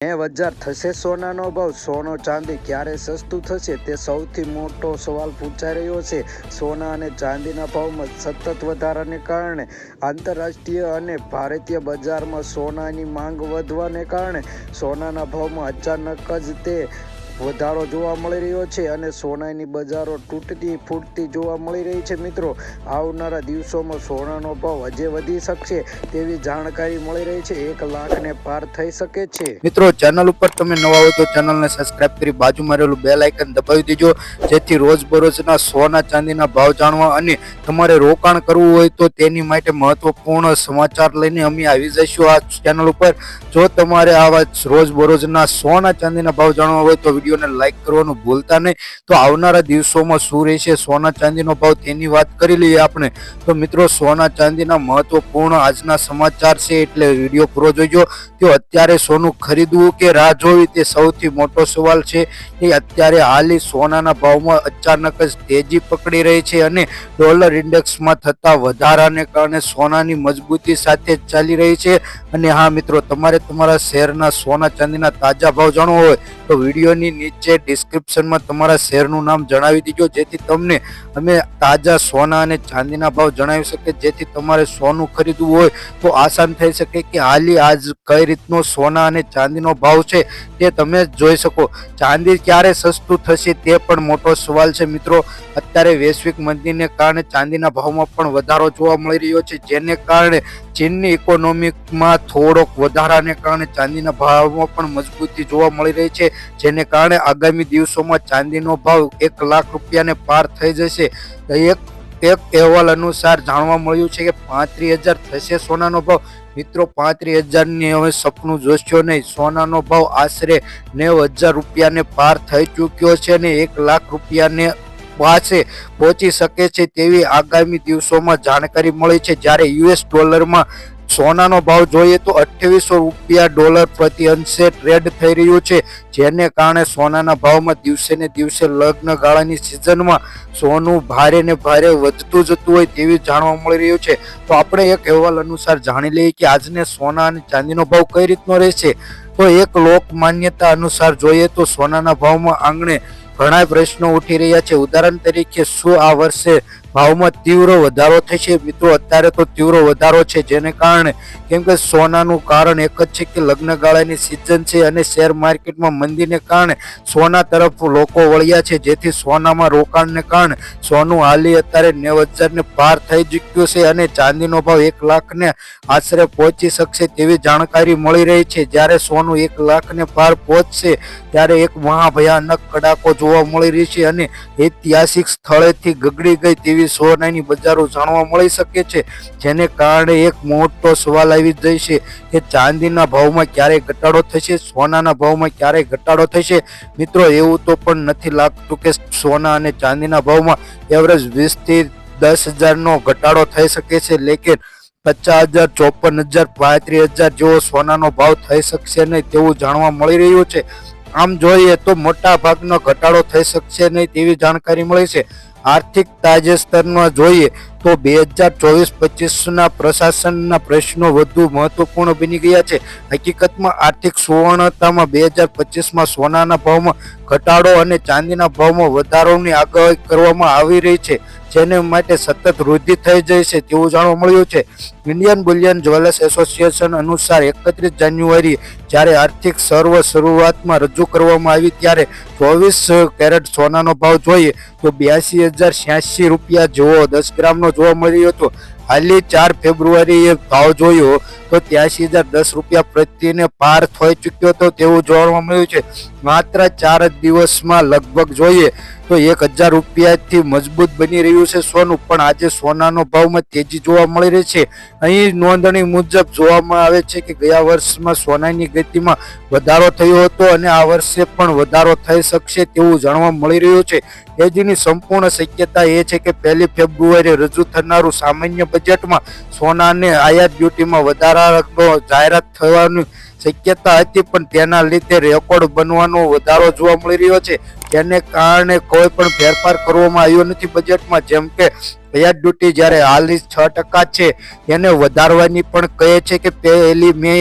ને હજાર થશે સોનાનો ભાવ. સોનો ચાંદી ક્યારે સસ્તું થશે તે સૌથી મોટો સવાલ પૂછાઈ રહ્યો છે. સોના અને ચાંદીના ભાવમાં સતત વધારાને કારણે આંતરરાષ્ટ્રીય અને ભારતીય બજારમાં સોનાની માંગ વધવાને કારણે સોનાના ભાવમાં અચાનક જ તે વધારો જોવા મળી રહ્યો છે અને સોનાની બજારો તૂટતી ફૂટતી જોવા મળી રહી છે. મિત્રો, આવનારા દિવસોમાં સોનાનો ભાવ હજે વધી શકશે તેવી જાણકારી મળી રહી છે. એક લાખને પાર થઈ શકે છે. મિત્રો, ચેનલ ઉપર તમે નવા હોય તો ચેનલને સબસ્ક્રાઇબ કરી બાજુમાં રહેલું બેલ આઇકન દબાવી દેજો. જેથી રોજબરોજના સોના ચાંદીના ભાવ જાણવા અને તમારે રોકાણ કરવું હોય તો તેની માટે મહત્વપૂર્ણ સમાચાર લઈને અમે આવી જઈશું આ ચેનલ ઉપર. જો તમારે આવા રોજબરોજના સોના ચાંદીના ભાવ જાણવા હોય તો વિડીયોને લાઈક કરવાનું ભૂલતા નહીં. તો આવનારા દિવસોમાં શું રહેશે? સોના ચાંદીનો ભાવ તેની વાત કરી લઈએ આપણે. તો મિત્રો, સોના ચાંદીના મહત્વપૂર્ણ આજના સમાચાર છે એટલે વીડિયો પૂરો જોઈજો તો અત્યારે સોનું ખરીદવું કે રાહ જોવી તે સૌથી મોટો સવાલ છે. એ અત્યારે હાલી સોનાના ભાવમાં અચાનક જ તેજી પકડી રહી છે અને ડોલર ઇન્ડેક્સમાં થતા વધારાને કારણે સોનાની મજબૂતી સાથે ચાલી રહી છે. અને હા મિત્રો, તમારે તમારા શહેરના સોના ચાંદીના તાજા ભાવ જાણવો હોય તો વિડીયોની નીચે ડિસ્ક્રિપ્શનમાં તમારા શેરનું નામ જણાવી દીજો, જેથી તમને અમે તાજા સોના અને ચાંદીના ભાવ જણાવી શકીએ. જેથી તમારે સોનું ખરીદવું હોય તો આસાન થઈ શકે કે હાલી આજ કઈ રીતનો સોના અને ચાંદીનો ભાવ છે તે તમે જોઈ શકો. ચાંદી ક્યારે સસ્તું થશે તે પણ મોટો સવાલ છે મિત્રો. અત્યારે વૈશ્વિક મંદીને કારણે ચાંદીના ભાવમાં પણ વધારો જોવા મળી રહ્યો છે, જેને કારણે ચીનની ઇકોનોમિકમાં થોડોક વધારાને કારણે ચાંદીના ભાવમાં પણ મજબૂતી જોવા મળી રહી છે, જેને કારણે આગામી દિવસોમાં ચાંદીનો ભાવ એક લાખ રૂપિયાને પાર થઈ જશે. એક એક અહેવાલ અનુસાર જાણવા મળ્યું છે કે પાંત્રીસ હજાર થશે સોનાનો ભાવ. મિત્રો, પાંત્રીસ હજારની હવે સપનું જોશો નહીં. સોનાનો ભાવ આશરે નેવ હજાર રૂપિયાને પાર થઈ ચૂક્યો છે અને એક લાખ રૂપિયાને પાસે પહોંચી શકે છે તેવી આગામી દિવસોમાં જાણકારી મળી છે. જ્યારે યુએસ ડોલરમાં સોનાનો ભાવ જોઈએ તો અઠ્યાવીસો રૂપિયા ડોલર પ્રતિ અંશે ટ્રેડ થઈ રહ્યું છે, જેને કારણે સોનાના ભાવમાં દિવસે ને દિવસે લગ્ન ગાળાની સિઝનમાં સોનું ભારે ને ભારે વધતું જતું હોય તેવી જાણવા મળી રહ્યું છે. તો આપણે એક અહેવાલ અનુસાર જાણી લઈએ કે આજને સોના અને ચાંદીનો ભાવ કઈ રીતનો રહેશે? તો એક લોક માન્યતા અનુસાર જોઈએ તો સોનાના ભાવમાં આંગણે ઘણા પ્રશ્નો ઉઠી રહ્યા છે. ઉદાહરણ તરીકે, શું આ વર્ષે ભાવમાં તીવ્ર વધારો થશે? મિત્રો, અત્યારે તો તીવ્ર વધારો છે, જેને કારણે કેમ કે સોનાનું કારણ એક જ છે કે લગ્નગાળાની સિઝન છે અને શેર માર્કેટમાં મંદીને કારણે સોના તરફ લોકો વળ્યા છે. જેથી સોનામાં રોકાણને કારણે સોનું હાલી અત્યારે નેવ હજારને પાર થઈ ચૂક્યું છે અને ચાંદીનો ભાવ એક લાખને આશરે પહોંચી શકશે તેવી જાણકારી મળી રહી છે. જ્યારે સોનું એક લાખને પાર પહોંચશે ત્યારે એક મહાભયાનક કડાકો જોવા મળી રહી છે અને ઐતિહાસિક સ્થળેથી ગગડી ગઈ તેવી સોનાની બજારો જાણવા મળી શકે છે. જેને કારણે એક મોટો સવાલ આવી છે કે ચાંદીના ભાવમાં ક્યારેય ઘટાડો થશે, સોનાના ભાવમાં ક્યારેય ઘટાડો થશે? મિત્રો, એવું તો પણ નથી લાગતું કે સોના અને ચાંદીના ભાવમાં એવરેજ વીસથી દસ હજારનો ઘટાડો થઈ શકે છે. લેકિન પચાસ હજાર, ચોપન હજાર, પાંત્રીસ હજાર જેવો સોનાનો ભાવ થઈ શકશે નહીં તેવું જાણવા મળી રહ્યું છે. આમ જોઈએ તો મોટા ભાગનો ઘટાડો થઈ શકશે નહીં તેવી જાણકારી મળી છે. આર્થિક તાજેતરમાં જોઈએ તો બે હજાર ચોવીસ પચીસના પ્રશાસનના પ્રશ્નો વધુ મહત્વપૂર્ણ બની ગયા છે. હકીકતમાં આર્થિક સુવર્ણતામાં બે હજાર પચીસમાં સોનાના ભાવમાં ઘટાડો અને ચાંદીના ભાવમાં વધારોની આગાહી કરવામાં આવી રહી છે, જેને માટે સતત વૃદ્ધિ થઈ જાય છે તેવું જાણવા મળ્યું છે. ઇન્ડિયન બુલિયન જ્વેલર્સ એસોસિએશન અનુસાર એકત્રીસ જાન્યુઆરી જ્યારે આર્થિક સર્વ શરૂઆતમાં રજૂ કરવામાં આવી ત્યારે ચોવીસ કેરેટ સોનાનો ભાવ જોઈએ તો બ્યાસી હજાર છ્યાસી રૂપિયા જેવો દસ ગ્રામનો જોવા મળ્યું હતો. હાલની ચાર ફેબ્રુઆરીએ ભાવ જોયો તો ત્યાસી હજાર દસ રૂપિયા પ્રત્યેને પાર થઈ ચૂક્યો હતો તેવું જોવા મળ્યું છે. માત્ર ચાર જ દિવસમાં લગભગ જોઈએ તો એક હજાર રૂપિયાથી મજબૂત બની રહ્યું છે સોનું, પણ આજે સોનાનો ભાવમાં તેજી જોવા મળી રહી છે. અહીં નોંધણી મુજબ જોવામાં આવે છે કે ગયા વર્ષમાં સોનાની ગતિમાં વધારો થયો હતો અને આ વર્ષે પણ વધારો થઈ શકશે તેવું જાણવા મળી રહ્યું છે. તેજીની સંપૂર્ણ શક્યતા એ છે કે પહેલી ફેબ્રુઆરીએ રજૂ થનારું સામાન્ય બજેટમાં સોનાને આયાત ડ્યુટીમાં વધારાનો જાહેરાત થવાની શક્યતા હતી, પણ તેના લીધે રેકોર્ડ બનવાનો વધારો જોવા મળી રહ્યો છે. તેને કારણે કોઈ પણ ફેરફાર કરવામાં આવ્યો નથી બજેટમાં. જેમ કે પેજ ડ્યુટી જ્યારે હાલની છ ટકા છે એને વધારવાની પણ કહે છે કે પહેલી મે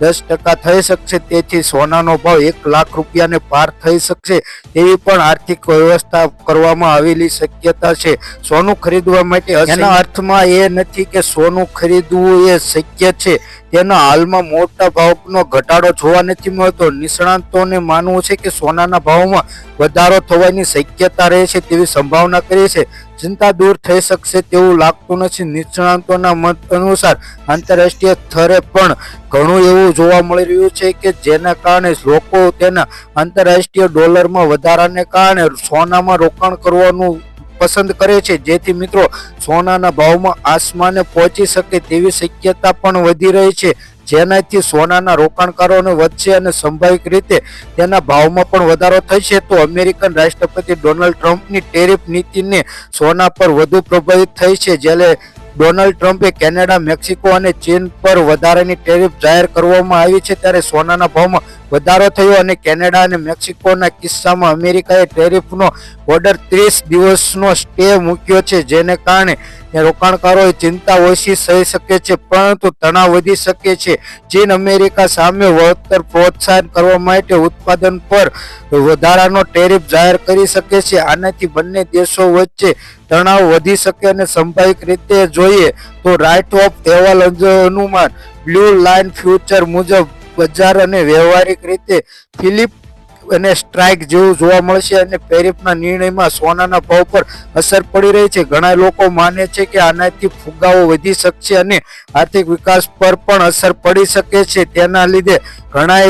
દસ ટકા થઈ શકશે તેથી સોનાનો ભાવ એક લાખ રૂપિયાને પાર થઈ શકશે તેવી પણ આર્થિક વ્યવસ્થા કરવામાં આવેલી શક્યતા છે. સોનું ખરીદવા માટે એના અર્થમાં એ નથી કે સોનું ખરીદવું એ શક્ય છે. તેના હાલમાં મોટા ભાવનો ઘટાડો જોવા નથી મળતો. નિષ્ણાંતોને માનવું છે કે સોનાના ભાવમાં વધારો થવાની શક્યતા રહે છે તેવી સંભાવના કરી છે. ચિંતા દૂર થઈ શકશે તેવું લાગતું નથી. નિષ્ણાંતોના મત અનુસાર આંતરરાષ્ટ્રીય સ્તરે પણ ઘણું એવું જોવા મળી રહ્યું છે કે જેના કારણે લોકો તેના આંતરરાષ્ટ્રીય ડોલરમાં વધારાને કારણે સોનામાં રોકાણ કરવાનું પસંદ કરે છે. જેથી મિત્રો, સોનાના ભાવમાં આસમાને પહોંચી શકે તેવી શક્યતા પણ વધી રહી છે. જેનાથી સોનાના રોકાણકારોને વધશે અને સંભાવિક રીતે તેના ભાવમાં પણ વધારો થશે, તો અમેરિકન રાષ્ટ્રપતિ ડોનાલ્ડ ટ્રમ્પની ટેરિફ નીતિને સોના પર વધુ પ્રભાવિત થઈ છે. જ્યારે ડોનાલ્ડ ટ્રમ્પે કેનેડા, મેક્સિકો અને ચીન પર વધારાની ટેરિફ જાહેર કરવામાં આવી છે, ત્યારે સોનાના ભાવમાં વધારો થયો અને કેનેડા અને મેક્સિકોના કિસ્સામાં અમેરિકાએ ટેરિફનો ઓર્ડર ત્રીસ દિવસનો સ્ટે મૂક્યો છે, જેને કારણે રોકાણકારોએ ચિંતા ઓછી થઈ શકે છે, પરંતુ તણાવ વધી શકે છે. ચીન અમેરિકા સામે વળતર પ્રોત્સાહન કરવા માટે ઉત્પાદન પર વધારાનો ટેરિફ જાહેર કરી શકે છે. આનાથી બંને દેશો વચ્ચે તણાવ વધી શકે અને સંભાવિક રીતે જોઈએ તો રાઇટ ઓફ અહેવાલ અનુમાન બ્લુ લાઇન ફ્યુચર મુજબ બજાર અને વ્યવહારિક રીતે ફિલિપ અને સ્ટ્રાઇક જેવું જોવા મળશે અને પેરિફના નિર્ણયમાં સોનાના ભાવ પર અસર પડી રહી છે. ઘણા લોકો માને છે કે આનાથી ફુગાવો વધી શકશે અને આર્થિક વિકાસ પર પણ અસર પડી શકે છે. તેના લીધે ઘણા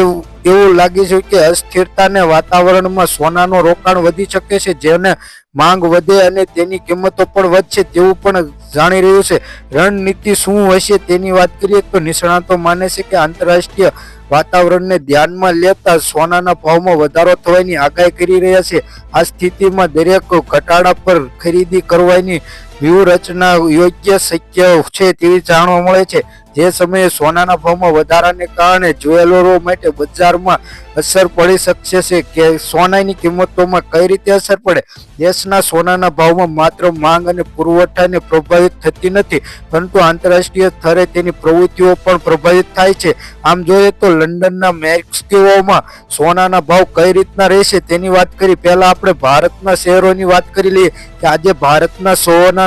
એવું લાગે છે કે અસ્થિરતાને વાતાવરણમાં સોનાનું રોકાણ વધી શકે છે, જેને માંગ વધે અને તેની કિંમતો પણ વધશે તેવું પણ જાણી રહ્યું છે. રણનીતિ શું હશે તેની વાત કરીએ તો નિષ્ણાતો માને છે કે આંતરરાષ્ટ્રીય વાતાવરણને ધ્યાનમાં લેતા સોનાના ભાવમાં વધારો થવાની આગાહી કરી રહ્યા છે. આ સ્થિતિમાં દરેક ઘટાડા પર ખરીદી કરવાની વ્યૂહરચના યોગ્ય શક્ય છે તેવી જાણવા મળે છે. જે સમયે સોનાના ભાવમાં વધારાને કારણે જ્વેલરો માટે બજારમાં અસર પડી શકશે છે કે સોનાની કિંમતોમાં કઈ રીતે અસર પડે? દેશના સોનાના ભાવમાં માત્ર માંગ અને પુરવઠાને પ્રભાવિત થતી નથી, પરંતુ આંતરરાષ્ટ્રીય સ્તરે તેની પ્રવૃત્તિઓ પણ પ્રભાવિત થાય છે. આમ જોઈએ તો લંડનના મેક્સિકોમાં સોનાના ભાવ કઈ રીતના રહેશે તેની વાત કરી. પહેલાં આપણે ભારતના શહેરોની વાત કરી લઈએ કે આજે ભારતના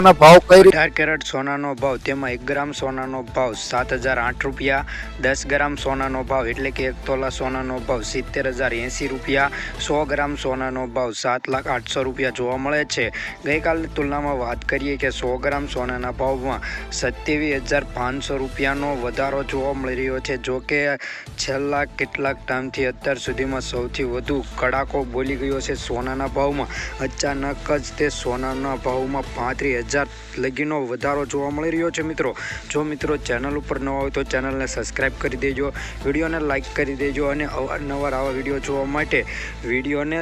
સોનાના ભાવ કઈ રીતે? ચાર કેરેટ સોનાનો ભાવ, તેમાં એક ગ્રામ સોનાનો ભાવ સાત હજાર આઠ રૂપિયા, દસ ગ્રામ સોનાનો ભાવ એટલે કે એક તોલા સોનાનો ભાવ સિત્તેર હજાર એંસી રૂપિયા, સો ગ્રામ સોનાનો ભાવ સાત લાખ આઠસો રૂપિયા જોવા મળે છે. ગઈકાલની તુલનામાં વાત કરીએ કે સો ગ્રામ સોનાના ભાવમાં સત્યાવીસ હજાર પાંચસો રૂપિયાનો વધારો જોવા મળી રહ્યો છે. જો કે છેલ્લા કેટલાક ટાઈમથી અત્યાર સુધીમાં સૌથી વધુ કડાકો બોલી ગયો છે સોનાના ભાવમાં. અચાનક જ તે સોનાના ભાવમાં પાંત્રીસ હજાર લગીનો વધારો જોવા મળી રહ્યો છે મિત્રો. જો મિત્રો ચેનલ ઉપર નવા હોય તો ચેનલને સબસ્ક્રાઈબ કરી દેજો, વિડીયોને લાઇક કરી દેજો અને અવારનવાર આવા વીડિયો જોવા માટે વિડીયોને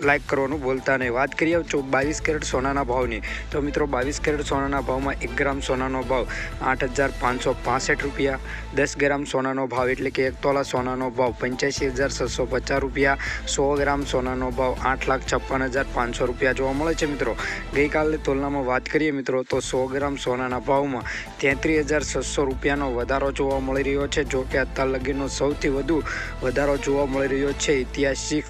લાઈક કરવાનું ભૂલતા નહીં. વાત કરીએ ચો બાવીસ કેરેટ સોનાના ભાવની. તો મિત્રો, બાવીસ કેરેટ સોનાના ભાવમાં એક ગ્રામ સોનાનો ભાવ આઠ હજાર પાંચસો પાસઠ રૂપિયા. દસ ગ્રામ સોનાનો ભાવ એટલે કે એક તોલા સોનાનો ભાવ પંચ્યાસી હજાર છસો પચાસ રૂપિયા. સો ગ્રામ સોનાનો ભાવ આઠ લાખ છપ્પન હજાર પાંચસો રૂપિયા જોવા મળે છે મિત્રો. ગઈકાલની તુલનામાં વાત કરીએ મિત્રો, તો સો ગ્રામ સોનાના ભાવમાં તેત્રીસ હજાર છસો રૂપિયાનો વધારો જોવા મળી રહ્યો છે. જો કે અત્યાર લગીનો સૌથી વધુ વધારો જોવા મળી રહ્યો છે ઐતિહાસિક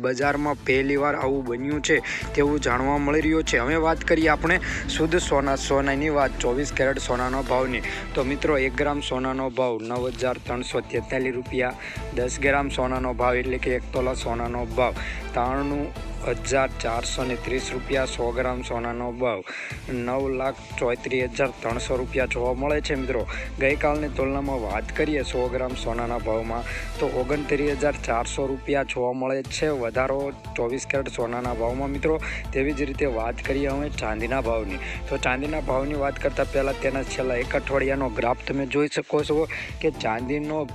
બજારમાં. પહેલીવાર આવું બન્યું છે તેવું જાણવા મળી રહ્યું છે. હવે વાત કરીએ આપણે શુદ્ધ સોના, સોનાની વાત, ચોવીસ કેરેટ સોનાનો ભાવની. તો મિત્રો, એક ગ્રામ સોનાનો ભાવ નવ હજાર ત્રણસો તેતાલીસ રૂપિયા, દસ ગ્રામ સોનાનો ભાવ એટલે કે એક તોલા સોનાનો ભાવ. ત્રાણું હજાર ચારસો ને ત્રીસ રૂપિયા, સો ગ્રામ સોનાનો ભાવ. નવ લાખ ચોત્રીસ હજાર ત્રણસો રૂપિયા જોવા મળે છે મિત્રો. ગઈકાલની તુલનામાં વાત કરીએ સો ગ્રામ સોનાના ભાવમાં, તો ઓગણત્રીસ હજાર ચારસો રૂપિયા જોવા મળે છે. વધારો ચોવીસ કેરેટ સોનાના ભાવમાં મિત્રો. તેવી જ રીતે વાત કરીએ હવે ચાંદીના ભાવની. તો ચાંદીના ભાવની વાત કરતાં પહેલાં તેના છેલ્લા એક અઠવાડિયાનો ગ્રાફ તમે જોઈ શકો છો કે ચાંદીનો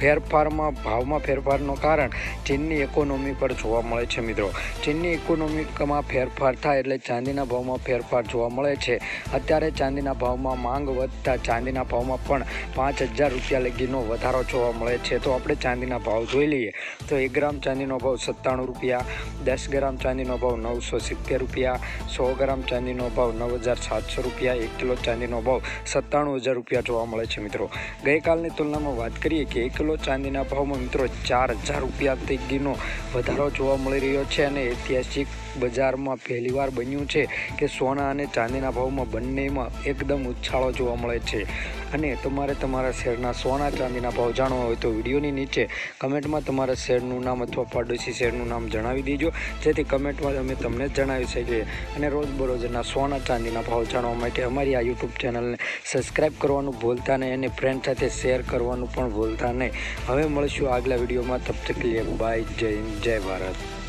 ફેરફારમાં, ભાવમાં ફેરફારનું કારણ ચીનની ઇકોનોમી પર જોવા મળે છે મિત્રો. ચીનની ઇકોનોમીમાં ફેરફાર થાય એટલે ચાંદીના ભાવમાં ફેરફાર જોવા મળે છે. અત્યારે ચાંદીના ભાવમાં માંગ વધતા ચાંદીના ભાવમાં પણ પાંચ હજાર રૂપિયા લગીનો વધારો જોવા મળે છે. તો આપણે ચાંદીના ભાવ જોઈ લઈએ. તો એક ગ્રામ ચાંદીનો ભાવ સત્તાણું રૂપિયા, દસ ગ્રામ ચાંદીનો ભાવ નવસો સિત્તેર રૂપિયા, સો ગ્રામ ચાંદીનો ભાવ નવ હજાર સાતસો રૂપિયા, એક કિલો ચાંદીનો ભાવ સત્તાણું હજાર રૂપિયા જોવા મળે છે મિત્રો. ગઈકાલની તુલનામાં વાત કરીએ કે એક કિલો ચાંદીના ભાવમાં મિત્રો ચાર હજાર રૂપિયાથી ગીનો વધારો જોવા મળી રહ્યો છે અને ઐતિહાસિક બજારમાં પહેલીવાર બન્યું છે કે સોના અને ચાંદીના ભાવમાં બંનેમાં એકદમ ઉછાળો જોવા મળે છે. અને તમારે તમારા શહેરના સોના, ચાંદીના ભાવ જાણવા હોય તો વિડીયોની નીચે કમેન્ટમાં તમારા શહેરનું નામ અથવા પાડોશી શહેરનું નામ જણાવી દેજો. જેથી કમેન્ટમાં અમે તમને જણાવી શકીએ. અને રોજબરોજના સોના, ચાંદીના ભાવ જાણવા માટે અમારી આ યુટ્યુબ ચેનલને સબસ્ક્રાઈબ કરવાનું ભૂલતા નહીં અને ફ્રેન્ડ સાથે શેર કરવાનું પણ ભૂલતા નહીં. હવે મળીશું આગલા વિડીયોમાં. તબ તક બાય જય જય ભારત.